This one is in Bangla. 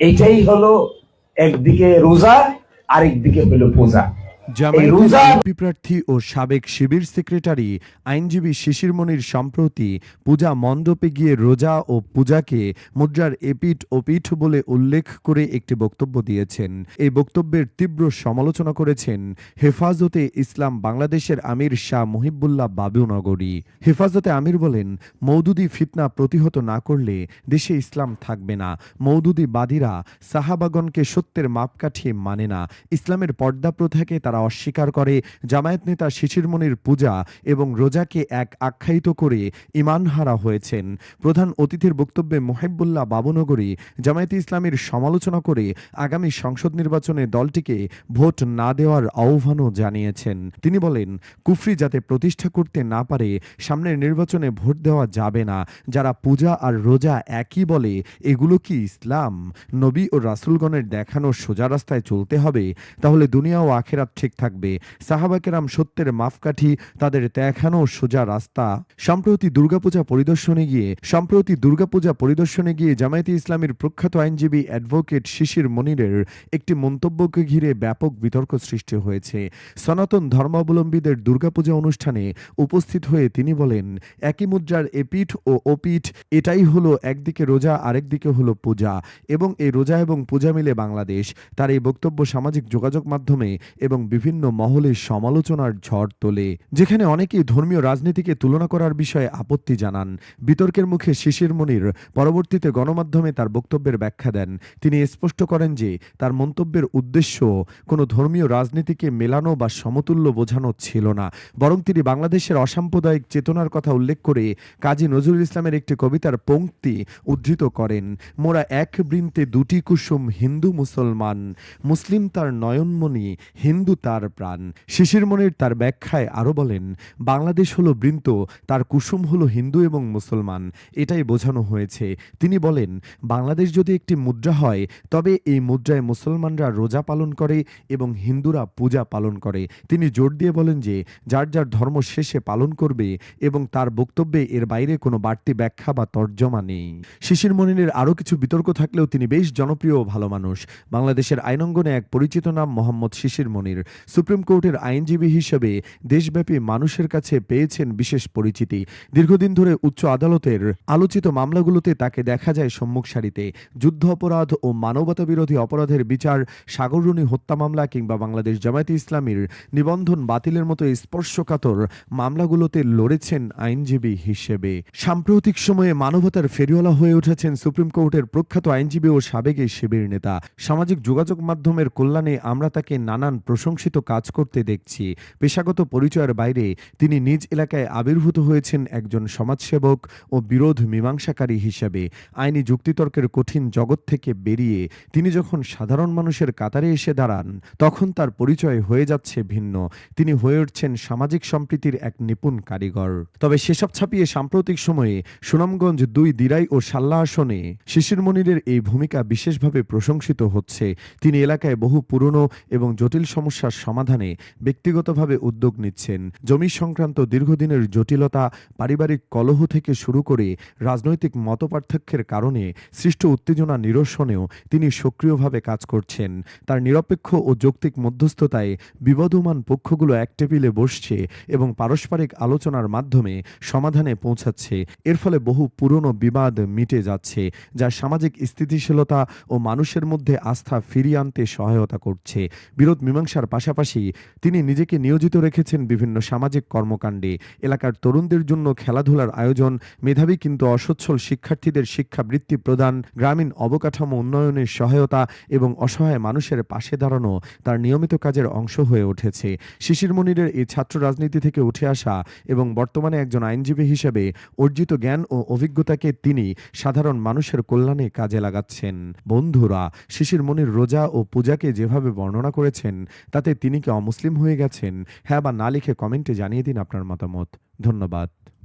এইটাই হলো একদিকে রোজা আরেকদিকে হলো পূজা। জামায়াতের এমপি প্রার্থী ও সাবেক শিবির সেক্রেটারি আইনজীবী শিশির মনির সম্প্রতি পূজা মণ্ডপে গিয়ে রোজা ও পূজাকে মুদ্রার এপিঠ ওপিঠ বলে উল্লেখ করে একটি বক্তব্য দিয়েছেন। এই বক্তব্যের তীব্র সমালোচনা করেছেন হেফাজতে ইসলাম বাংলাদেশের আমির শাহ মুহিবুল্লাহ বাবুনগরী। হেফাজতে আমির বলেন মৌদুদি ফিতনা প্রতিহত না করলে দেশে ইসলাম থাকবে না। মৌদুদি বাদীরা সাহাবাগনকে সত্যের মাপকাঠি মানে না। ইসলামের পর্দা প্রথাকে তারা অস্বীকার করে। জামায়াত নেতা শিশিরমণির পূজা এবং রোজাকে এক আখ্যায়িত করে ইমানহারা হয়েছেন। প্রধান অতিথির বক্তব্যে মোহেবুল্লাহ বাবুনগরী জামায়াতে ইসলামের সমালোচনা করে আগামী সংসদ নির্বাচনে দলটিকে ভোট না দেওয়ার আহ্বানও জানিয়েছেন। তিনি বলেন, কুফরি যাতে প্রতিষ্ঠা করতে না পারে, সামনের নির্বাচনে ভোট দেওয়া যাবে না। যারা পূজা আর রোজা একই বলে, এগুলো কি ইসলাম? নবী ও রাসুলগণের দেখানো সোজা রাস্তায় চলতে হবে? তাহলে দুনিয়া ও আখেরাত ঠিক থাকবে। সাহাবাকেরাম সত্যের মাপকাঠি তাদের দেখানো সোজা রাস্তা। সম্প্রতি দুর্গাপূজা পরিদর্শনে গিয়ে সম্প্রতি দুর্গাপূজা পরিদর্শনে গিয়ে জামায়াতে ইসলামের প্রখ্যাত আইনজীবী অ্যাডভোকেট শিশির মনিরের একটি মন্তব্যকে ঘিরে ব্যাপক বিতর্ক সৃষ্টি হয়েছে। সনাতন ধর্মাবলম্বীদের দুর্গাপূজা অনুষ্ঠানে উপস্থিত হয়ে তিনি বলেন, একই মুদ্রার এপিঠ ও ওপিঠ, এটাই হলো একদিকে রোজা, আরেকদিকে হলো পূজা। এবং এই রোজা এবং পূজা মিলে বাংলাদেশ। তার এই বক্তব্য সামাজিক যোগাযোগ মাধ্যমে এবং বিভিন্ন মহলে সমালোচনার ঝড় তোলে, যেখানে অনেকেই ধর্মীয় রাজনীতিকে তুলনা করার বিষয়ে আপত্তি জানান। বিতর্কের মুখে শিশির মনির পরবর্তীতে গণমাধ্যমে তার বক্তব্যের ব্যাখ্যা দেন। তিনি স্পষ্ট করেন যে, তার মন্তব্যের উদ্দেশ্য কোনো ধর্মীয় রাজনীতিকে মেলানো বা সমতুল্য বোঝানো ছিল না। বরং তিনি বাংলাদেশের অসাম্প্রদায়িক চেতনার কথা উল্লেখ করে কাজী নজরুল ইসলামের একটি কবিতার পংক্তি উদ্ধৃত করেন, মোরা এক বৃন্তে দুটি কুসুম হিন্দু মুসলমান। মুসলিম তার নয়নমণি, হিন্দু তার প্রাণ। শিশির মনির তার ব্যাখ্যায় আরও বলেন, বাংলাদেশ হলো বৃন্ত তার কুসুম হলো হিন্দু এবং মুসলমান। এটাই বোঝানো হয়েছে। তিনি বলেন, বাংলাদেশ যদি একটি মুদ্রা হয়, তবে এই মুদ্রায় মুসলমানরা রোজা পালন করে এবং হিন্দুরা পূজা পালন করে। তিনি জোর দিয়ে বলেন যে, যার যার ধর্ম শেষে পালন করবে এবং তার বক্তব্যে এর বাইরে কোনো বাড়তি ব্যাখ্যা বা তর্জমা নেই। শিশির মনিরের আরও কিছু বিতর্ক থাকলেও তিনি বেশ জনপ্রিয় ও ভালো মানুষ। বাংলাদেশের আইনঙ্গনে এক পরিচিত নাম মোহাম্মদ শিশির মনির। সুপ্রিম কোর্টের আইনজীবী হিসেবে দেশব্যাপী মানুষের কাছে পেয়েছেন বিশেষ পরিচিতি। দীর্ঘদিন ধরে উচ্চ আদালতের আলোচিত মামলাগুলোতে তাকে দেখা যায় সম্মুখ সারিতে। যুদ্ধ অপরাধ ও মানবতা বিরোধী অপরাধের বিচার সাগররুনি হত্যা মামলা কিংবা বাংলাদেশ জামায়াতে ইসলামীর নিবন্ধন বাতিলের মতো স্পর্শকাতর মামলাগুলোতে লড়েছেন আইনজীবী হিসেবে। সাম্প্রতিক সময়ে মানবতার ফেরিওয়ালা হয়ে উঠেছেন সুপ্রিম কোর্টের প্রখ্যাত আইনজীবী ও সাবেক শিবির নেতা। সামাজিক যোগাযোগ মাধ্যমের কল্যাণে আমরা তাকে নানান প্রশংসিত কাজ করতে দেখছি। পেশাগত পরিচয়ের বাইরে তিনি নিজ এলাকায় আবির্ভূত হয়েছেন একজন সমাজসেবক ও বিরোধ মীমাংসাকারী হিসেবে। আইনি যুক্তিতর্কের কঠিন জগৎ থেকে বেরিয়ে তিনি যখন সাধারণ মানুষের কাতারে এসে দাঁড়ান, তখন তার পরিচয় হয়ে যাচ্ছে ভিন্ন। তিনি হয়ে উঠছেন সামাজিক সম্প্রীতির এক নিপুণ কারিগর। তবে সেসব ছাপিয়ে সাম্প্রতিক সময়ে সুনামগঞ্জ দুই দিরাই ও সাল্লা আসনে শিশির মনিরের এই ভূমিকা বিশেষভাবে প্রশংসিত হচ্ছে। তিনি এলাকায় বহু পুরনো এবং জটিল সমস্যার সমাধানে ব্যক্তিগতভাবে উদ্যোগ নিচ্ছেন। জমি সংক্রান্ত দীর্ঘদিনের জটিলতা, পারিবারিক কলহ থেকে শুরু করে রাজনৈতিক মতপার্থক্যের কারণে সৃষ্ট উত্তেজনা নিরসনেও তিনি সক্রিয়ভাবে কাজ করছেন। তার নিরপেক্ষ ও যৌক্তিক মধ্যস্থতায় বিবদমান পক্ষগুলো এক টেবিলে বসছে এবং পারস্পরিক আলোচনার মাধ্যমে সমাধানে পৌঁছাচ্ছে। এর ফলে বহু পুরনো বিবাদ মিটে যাচ্ছে, যা সামাজিক স্থিতিশীলতা ও মানুষের মধ্যে আস্থা ফিরিয়ে আনতে সহায়তা করছে। বিরোধ মীমাংসার পাশাপাশি তিনি নিজেকে নিয়োজিত রেখেছেন বিভিন্ন সামাজিক কর্মকাণ্ডে। এলাকার তরুণদের জন্য খেলাধুলার আয়োজন, মেধাবী কিন্তু অসচ্ছল শিক্ষার্থীদের শিক্ষাবৃত্তি প্রদান, গ্রামীণ অবকাঠামো উন্নয়নের সহায়তা এবং অসহায় মানুষের পাশে দাঁড়ানো তার নিয়মিত কাজের অংশ হয়ে উঠেছে। শিশির মনিরের এই ছাত্র রাজনীতি থেকে উঠে আসা এবং বর্তমানে একজন আইনজীবী হিসেবে অর্জিত জ্ঞান ও অভিজ্ঞতাকে তিনি সাধারণ মানুষের কল্যাণে কাজে লাগাচ্ছেন। বন্ধুরা শিশির মনির রোজা ও পূজাকে যেভাবে বর্ণনা করেছেন তাতে তিনি কি অমুসলিম হয়ে গেছেন? হ্যাঁ বা না লিখে কমেন্টে জানিয়ে দিন আপনার মতামত। ধন্যবাদ।